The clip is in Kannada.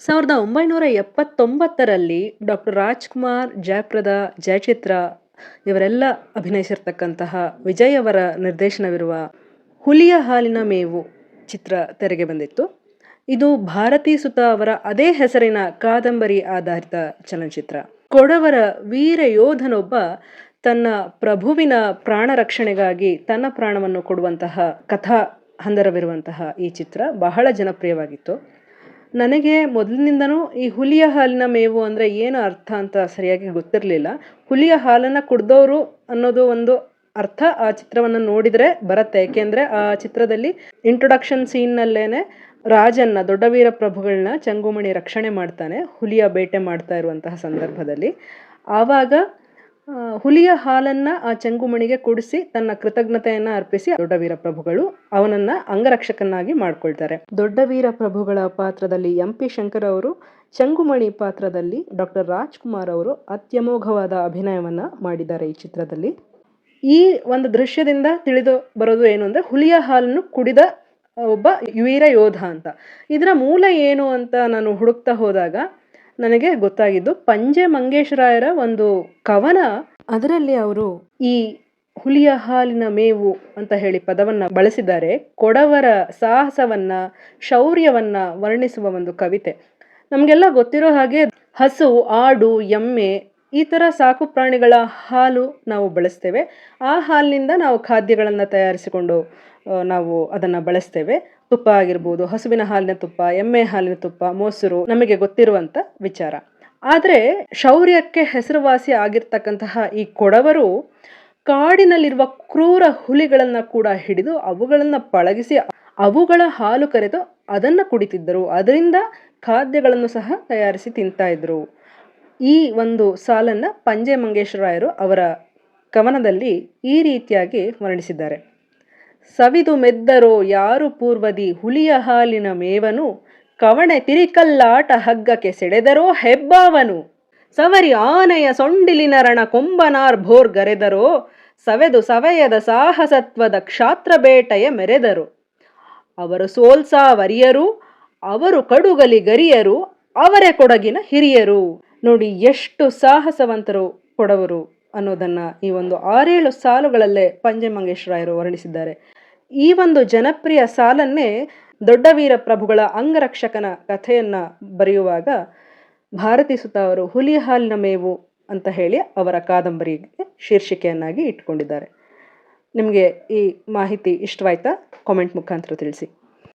ಸಾವಿರದ ಒಂಬೈನೂರ ಎಪ್ಪತ್ತೊಂಬತ್ತರಲ್ಲಿ ಡಾಕ್ಟರ್ ರಾಜ್ಕುಮಾರ್ ಜಯಪ್ರದಾ ಜಯಚಿತ್ರ ಇವರೆಲ್ಲ ಅಭಿನಯಿಸಿರ್ತಕ್ಕಂತಹ ವಿಜಯ್ ಅವರ ನಿರ್ದೇಶನವಿರುವ ಹುಲಿಯ ಹಾಲಿನ ಮೇವು ಚಿತ್ರ ತೆರೆಗೆ ಬಂದಿತ್ತು. ಇದು ಭಾರತೀ ಸುತ ಅವರ ಅದೇ ಹೆಸರಿನ ಕಾದಂಬರಿ ಆಧಾರಿತ ಚಲನಚಿತ್ರ. ಕೊಡವರ ವೀರ ಯೋಧನೊಬ್ಬ ತನ್ನ ಪ್ರಭುವಿನ ಪ್ರಾಣ ರಕ್ಷಣೆಗಾಗಿ ತನ್ನ ಪ್ರಾಣವನ್ನು ಕೊಡುವಂತಹ ಕಥಾ ಹಂದರವಿರುವಂತಹ ಈ ಚಿತ್ರ ಬಹಳ ಜನಪ್ರಿಯವಾಗಿತ್ತು. ನನಗೆ ಮೊದಲಿನಿಂದನೂ ಈ ಹುಲಿಯ ಹಾಲಿನ ಮೇವು ಅಂದರೆ ಏನು ಅರ್ಥ ಅಂತ ಸರಿಯಾಗಿ ಗೊತ್ತಿರಲಿಲ್ಲ. ಹುಲಿಯ ಹಾಲನ್ನು ಕುಡ್ದವರು ಅನ್ನೋದು ಒಂದು ಅರ್ಥ ಆ ಚಿತ್ರವನ್ನು ನೋಡಿದರೆ ಬರುತ್ತೆ. ಏಕೆಂದರೆ ಆ ಚಿತ್ರದಲ್ಲಿ ಇಂಟ್ರೊಡಕ್ಷನ್ ಸೀನ್ನಲ್ಲೇನೆ ರಾಜನ್ನ ದೊಡ್ಡವೀರ ಪ್ರಭುಗಳನ್ನ ಚಂಗುಮಣಿ ರಕ್ಷಣೆ ಮಾಡ್ತಾನೆ, ಹುಲಿಯ ಬೇಟೆ ಮಾಡ್ತಾ ಇರುವಂತಹ ಸಂದರ್ಭದಲ್ಲಿ. ಆವಾಗ ಹುಲಿಯ ಹಾಲನ್ನ ಆ ಚಂಗುಮಣಿಗೆ ಕುಡಿಸಿ ತನ್ನ ಕೃತಜ್ಞತೆಯನ್ನ ಅರ್ಪಿಸಿ ದೊಡ್ಡವೀರ ಪ್ರಭುಗಳು ಅವನನ್ನ ಅಂಗರಕ್ಷಕನಾಗಿ ಮಾಡ್ಕೊಳ್ತಾರೆ. ದೊಡ್ಡವೀರ ಪ್ರಭುಗಳ ಪಾತ್ರದಲ್ಲಿ ಎಂ ಪಿ ಶಂಕರ್ ಅವರು, ಚಂಗುಮಣಿ ಪಾತ್ರದಲ್ಲಿ ಡಾಕ್ಟರ್ ರಾಜ್ಕುಮಾರ್ ಅವರು ಅತ್ಯಮೋಘವಾದ ಅಭಿನಯವನ್ನ ಮಾಡಿದ್ದಾರೆ ಈ ಚಿತ್ರದಲ್ಲಿ. ಈ ಒಂದು ದೃಶ್ಯದಿಂದ ತಿಳಿದು ಬರೋದು ಏನು ಅಂದ್ರೆ ಹುಲಿಯ ಹಾಲನ್ನು ಕುಡಿದ ಒಬ್ಬ ವೀರ ಯೋಧ ಅಂತ. ಇದರ ಮೂಲ ಏನು ಅಂತ ನಾನು ಹುಡುಕ್ತಾ ಹೋದಾಗ ನನಗೆ ಗೊತ್ತಾಗಿದ್ದು ಪಂಜೆ ಮಂಗೇಶ್ವರಾಯರ ಒಂದು ಕವನ. ಅದರಲ್ಲಿ ಅವರು ಈ ಹುಲಿಯ ಹಾಲಿನ ಮೇವು ಅಂತ ಹೇಳಿ ಪದವನ್ನ ಬಳಸಿದ್ದಾರೆ. ಕೊಡವರ ಸಾಹಸವನ್ನ, ಶೌರ್ಯವನ್ನ ವರ್ಣಿಸುವ ಒಂದು ಕವಿತೆ. ನಮಗೆಲ್ಲ ಗೊತ್ತಿರೋ ಹಾಗೆ ಹಸು, ಆಡು, ಎಮ್ಮೆ ಈ ಥರ ಸಾಕು ಪ್ರಾಣಿಗಳ ಹಾಲು ನಾವು ಬಳಸ್ತೇವೆ. ಆ ಹಾಲಿನಿಂದ ನಾವು ಖಾದ್ಯಗಳನ್ನು ತಯಾರಿಸಿಕೊಂಡು ನಾವು ಅದನ್ನು ಬಳಸ್ತೇವೆ. ತುಪ್ಪ ಆಗಿರ್ಬೋದು, ಹಸುವಿನ ಹಾಲಿನ ತುಪ್ಪ, ಎಮ್ಮೆ ಹಾಲಿನ ತುಪ್ಪ, ಮೊಸರು, ನಮಗೆ ಗೊತ್ತಿರುವಂಥ ವಿಚಾರ. ಆದರೆ ಶೌರ್ಯಕ್ಕೆ ಹೆಸರುವಾಸಿ ಆಗಿರ್ತಕ್ಕಂತಹ ಈ ಕೊಡವರು ಕಾಡಿನಲ್ಲಿರುವ ಕ್ರೂರ ಹುಲಿಗಳನ್ನು ಕೂಡ ಹಿಡಿದು ಅವುಗಳನ್ನು ಪಳಗಿಸಿ ಅವುಗಳ ಹಾಲು ಕರೆದು ಅದನ್ನು ಕುಡಿತಿದ್ದರು. ಅದರಿಂದ ಖಾದ್ಯಗಳನ್ನು ಸಹ ತಯಾರಿಸಿ ತಿಂತಾ ಇದ್ರು. ಈ ಒಂದು ಸಾಲನ್ನು ಪಂಜೆ ಮಂಗೇಶ್ವರಾಯರು ಅವರ ಕವನದಲ್ಲಿ ಈ ರೀತಿಯಾಗಿ ವರ್ಣಿಸಿದ್ದಾರೆ. ಸವಿದು ಮೆದ್ದರೋ ಯಾರು ಪೂರ್ವದಿ ಹುಲಿಯ ಹಾಲಿನ ಮೇವನು, ಕವಣೆ ತಿರಿಕಲ್ಲಾಟ ಹಗ್ಗಕ್ಕೆ ಸೆಳೆದರೋ ಹೆಬ್ಬಾವನು. ಸವರಿ ಆನೆಯ ಸೊಂಡಿಲಿನ ರಣ ಕೊಂಬನಾರ್ ಭೋರ್ ಗರೆದರೋ, ಸವೆದು ಸವೆಯದ ಸಾಹಸತ್ವದ ಕ್ಷಾತ್ರ ಬೇಟೆಯ ಮೆರೆದರು. ಅವರು ಸೋಲ್ಸಾವರಿಯರು, ಅವರು ಕಡುಗಲಿ ಗರಿಯರು, ಅವರೇ ಕೊಡಗಿನ ಹಿರಿಯರು. ನೋಡಿ ಎಷ್ಟು ಸಾಹಸವಂತರು ಕೊಡವರು ಅನ್ನೋದನ್ನ ಈ ಒಂದು ಆರೇಳು ಸಾಲುಗಳಲ್ಲೇ ಪಂಜೆ ಮಂಗೇಶ್ವರಾಯರು ವರ್ಣಿಸಿದ್ದಾರೆ. ಈ ಒಂದು ಜನಪ್ರಿಯ ಸಾಲನ್ನೇ ದೊಡ್ಡ ವೀರ ಪ್ರಭುಗಳ ಅಂಗರಕ್ಷಕನ ಕಥೆಯನ್ನ ಬರೆಯುವಾಗ ಭಾರತಿ ಸುತ ಅವರು ಹುಲಿ ಹಾಲಿನ ಮೇವು ಅಂತ ಹೇಳಿ ಅವರ ಕಾದಂಬರಿಗೆ ಶೀರ್ಷಿಕೆಯನ್ನಾಗಿ ಇಟ್ಕೊಂಡಿದ್ದಾರೆ ನಿಮಗೆ ಈ ಮಾಹಿತಿ ಇಷ್ಟವಾಯ್ತಾ? ಕಾಮೆಂಟ್ ಮುಖಾಂತರ ತಿಳಿಸಿ.